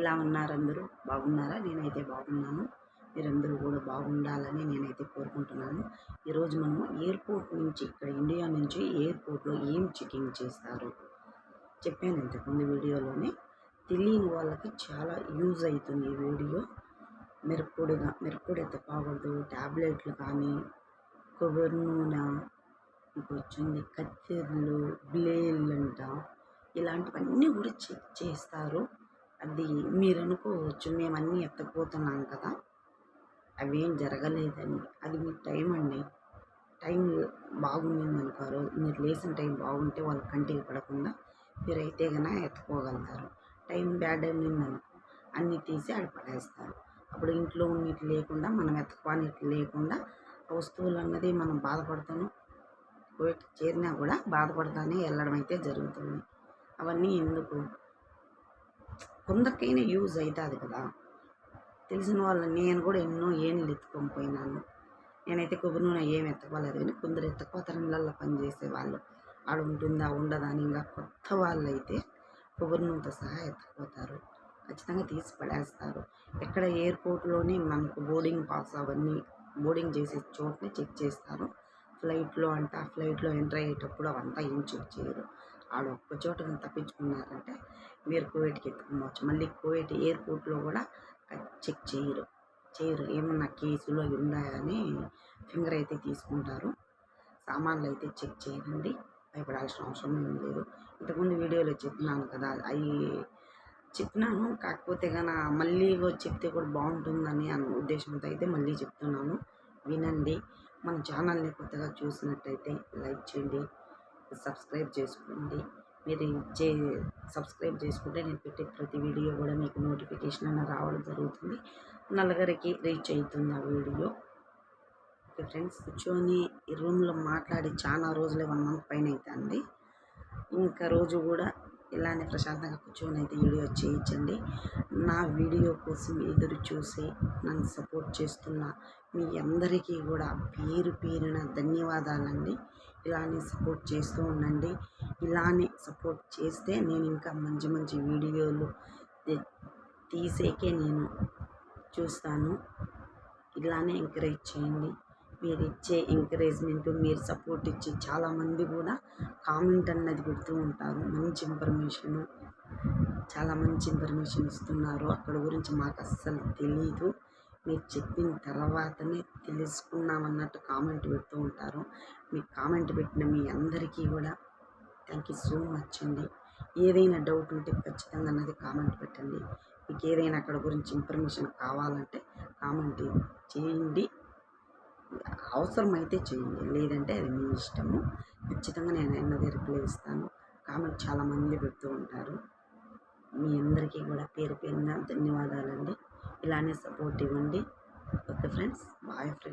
ఎలా ఉన్నారు అందరూ బాగున్నారా? నేనైతే బాగున్నాను. మీరందరూ కూడా బాగుండాలని నేనైతే కోరుకుంటున్నాను. ఈరోజు మనము ఎయిర్పోర్ట్ నుంచి ఇక్కడ ఇండియా నుంచి ఎయిర్పోర్ట్లో ఏం చెకింగ్ చేస్తారు? చెప్పాను ఇంతకుముందు వీడియోలోనే. తెలియని వాళ్ళకి చాలా యూజ్ అవుతుంది ఈ వీడియో. మిరప్పొడిగా మిరప్పొడి ఎత్తకూడదు ట్యాబ్లెట్లు కానీ కొబ్బరి నూనె ఇంకొచ్చింది కత్తెరలు బ్లేడ్లు అంట. ఇలాంటివన్నీ కూడా చెక్ చేస్తారు. అది మీరు అనుకోవచ్చు మేము అన్నీ కదా. అవేం జరగలేదని. అది మీ టైం అండి. టైం బాగుండింది అనుకోరు మీరు లేచిన టైం బాగుంటే వాళ్ళ కంటికి పడకుండా మీరైతే కన్నా ఎత్తుకోగలుగుతారు. టైం బ్యాడ్ అయింది అనుకో అన్నీ తీసి ఆడ పడేస్తారు. అప్పుడు ఇంట్లో ఉన్నట్టు లేకుండా మనం ఎత్తుకోనిట్టు లేకుండా వస్తువులు అన్నది మనం బాధపడతాను. చేరినా కూడా బాధపడతానే వెళ్ళడం అయితే జరుగుతుంది. అవన్నీ ఎందుకు? కొందరికైనా యూజ్ అవుతుంది కదా. తెలిసిన వాళ్ళు నేను కూడా ఎన్నో ఏళ్ళు ఎత్తుకొని పోయినాను. నేనైతే కొబ్బరి నూనె ఏం ఎత్తుకోలేదు కానీ కొందరు ఎత్తుకోతారు ఇళ్ళల్లో పనిచేసే వాళ్ళు ఆడ ఉంటుందా ఉండదా అని ఇంకా కొత్త వాళ్ళు అయితే కొబ్బరి నూనెతో సహా ఎత్తకపోతారు. ఖచ్చితంగా తీసి పడేస్తారు. ఎక్కడ ఎయిర్పోర్ట్లోనే మనకు బోర్డింగ్ పాస్ అవన్నీ బోర్డింగ్ చేసే చోటనే చెక్ చేస్తారు. ఫ్లైట్లో అంట ఫ్లైట్లో ఎంటర్ అయ్యేటప్పుడు అవంతా ఏం చెక్ చేయరు. ఆడ ఒక్క చోట తప్పించుకున్నారంటే మీరు కోవిడ్కి ఎత్తుకోవచ్చు మళ్ళీ కోవిడ్ ఎయిర్పోర్ట్లో కూడా చెక్ చేయరు. చేయరు. ఏమన్నా కేసులో ఉన్నాయా ఉన్నాయని ఫింగర్ అయితే తీసుకుంటారు. సామాన్లు అయితే చెక్ చేయరండి భయపడాల్సిన అవసరం ఏం లేదు. ఇంతకుముందు వీడియోలో చెప్పినాను కదా అవి చెప్పినాను. కాకపోతే కానీ మళ్ళీ చెప్తే కూడా బాగుంటుందని అన్న ఉద్దేశంతో అయితే మళ్ళీ చెప్తున్నాను. వినండి. మన ఛానల్ని కొత్తగా చూసినట్టయితే లైక్ చేయండి. సబ్స్క్రైబ్ చేసుకోండి. మీరు చే సబ్స్క్రైబ్ చేసుకుంటే నేను పెట్టే ప్రతి వీడియో కూడా మీకు నోటిఫికేషన్ అన్న రావడం జరుగుతుంది. నలుగురికి రీచ్ అవుతుంది ఆ వీడియో. ఓకే ఫ్రెండ్స్ కూర్చొని ఈ రూమ్లో మాట్లాడి చాలా రోజులే వన్ మంత్ పైన అవుతుంది ఇంకా రోజు కూడా ఇలానే ప్రశాంతంగా కూర్చొని అయితే వీడియో చేయించండి. నా వీడియో కోసం ఎదురు చూసి నన్ను సపోర్ట్ చేస్తున్న మీ అందరికీ కూడా పేరు పేరిన ధన్యవాదాలండి. ఇలానే సపోర్ట్ చేస్తూ ఉండండి. ఇలానే సపోర్ట్ చేస్తే నేను ఇంకా మంచి మంచి వీడియోలు తీసేకే నేను చూస్తాను. ఇలానే ఎంకరేజ్ చేయండి. మీరు ఇచ్చే ఎంకరేజ్మెంట్ మీరు సపోర్ట్ ఇచ్చి చాలామంది కూడా కామెంట్ అన్నది పెడుతూ ఉంటారు. మంచి ఇన్ఫర్మేషన్ చాలా మంచి ఇన్ఫర్మేషన్ ఇస్తున్నారు. అక్కడ గురించి మాకు అస్సలు తెలీదు. మీరు చెప్పిన తర్వాతనే తెలుసుకున్నామన్నట్టు కామెంట్ పెడుతూ ఉంటారు. మీకు కామెంట్ పెట్టిన మీ అందరికీ కూడా థ్యాంక్ యూ సో మచ్ అండి. ఏదైనా డౌట్ ఉంటే ఖచ్చితంగా అన్నది కామెంట్ పెట్టండి. మీకు ఏదైనా అక్కడ గురించి ఇన్ఫర్మేషన్ కావాలంటే కామెంట్ చేయండి. అవసరమైతే చేయండి. లేదంటే అది మీ ఇష్టము. ఖచ్చితంగా నేను అన్నది రిప్లై ఇస్తాను. కామెంట్ చాలామంది పెడుతూ ఉంటారు. మీ అందరికీ కూడా పేరు పేరున ధన్యవాదాలండి. ఇలానే సపోర్ట్ ఇవ్వండి. Okay friends. Bye friends.